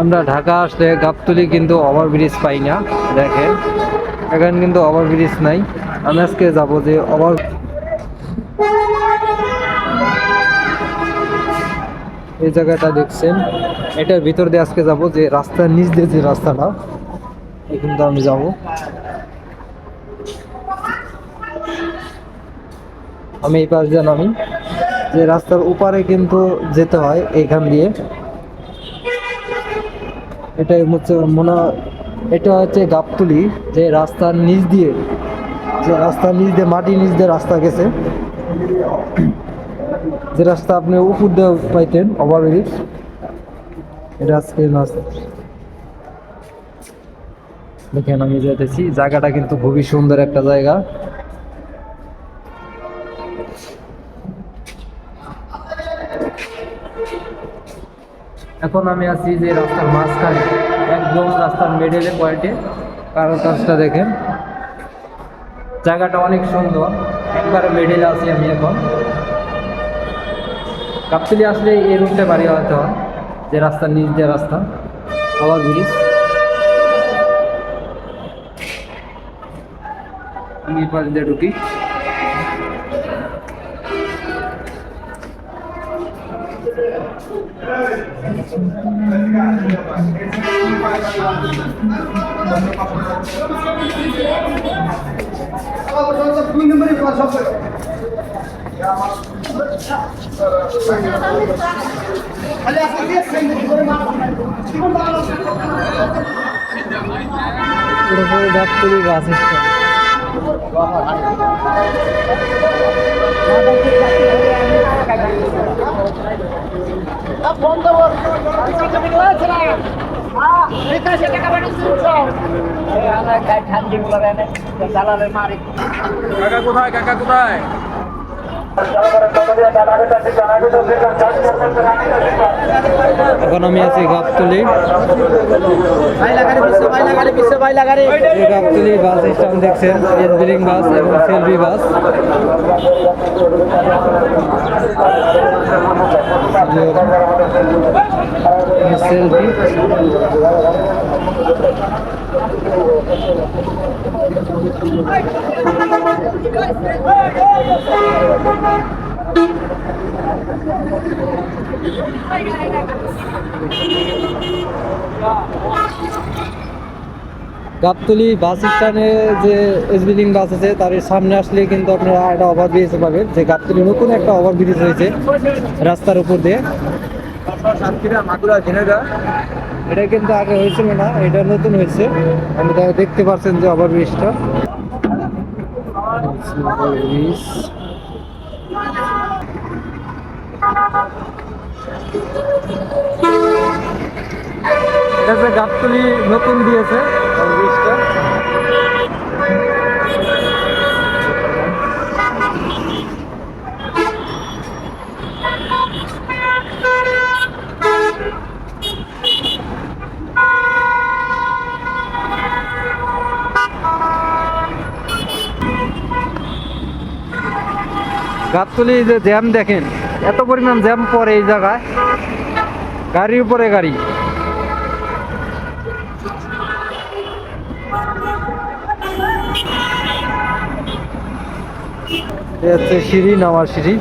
আমরা ঢাকা আসলে গাবতলি কিন্তু ওভারব্রিজ পাই না, দেখেন। এখানে কিন্তু ওভারব্রিজ নাই। আমি আজকে যাব যে ওভার এই জায়গাটা দেখছেন। এটার ভিতর দিয়ে আজকে যাব যে রাস্তার নিচ দিয়ে যে রাস্তাটা এই কিন্তু আমি যাব। আমি এই পাশ দিয়ে নামি। যে রাস্তার উপারে কিন্তু যেতে হয় এইখান দিয়ে। এটাই হচ্ছে মনে, এটা হচ্ছে গাবতলি, যে রাস্তার নিচ দিয়ে, যে রাস্তার নিচ দিয়ে, মাটির নিচ দিয়ে রাস্তা গেছে। যে রাস্তা আপনি উপর দিয়ে পাইতেন ওভারব্রিজ এটা আজকে না দেখেন, আমি যেতেছি জায়গাটা কিন্তু খুবই সুন্দর একটা জায়গা। এখন আমি আছি যে রাস্তার মাঝখানে, একদম রাস্তার মিডলে পয়েন্টে কারও কাজটা দেখেন। জায়গাটা অনেক সুন্দর, একবারে মিডলে আছি আমি এখন। কাপতলি আসলে এই রুটটা বাড়ি হতে হয়, যে রাস্তার নিচ দিয়ে রাস্তা, আবার ব্রিজ আমি দিয়ে ঢুকি। পুরোপুরি গাবতলি বাস স্ট্যান্ড কাকা কোথায়? কাকা কোথায়? আমি আছি গাবতলি। গাবতলি বাস স্ট্যান্ড দেখছেন এসবিলিং বাস এবং সেলভি বাস। সেলভি। গাবতলি বাস স্ট্যান্ডে যে এসবিলিং বাস আছে, তার সামনে আসলে কিন্তু আপনারা একটা ওভার ব্রিজ পাবেন, যে গাবতলি নতুন একটা ওভার ব্রিজ হয়েছে রাস্তার উপর দিয়ে। এটা কিন্তু আগে হয়েছিল না, এটা নতুন হয়েছে। তাই দেখতে পাচ্ছেন যে ওভার ব্রিজটা ব্রিজ এটা যে নতুন দিয়েছে। গাবতলি যে জ্যাম দেখেন এত পরিমাণ জ্যাম পড়ে এই জায়গায়। গাড়ির উপরে গাড়ি। সিঁড়ি নামার সিঁড়ি।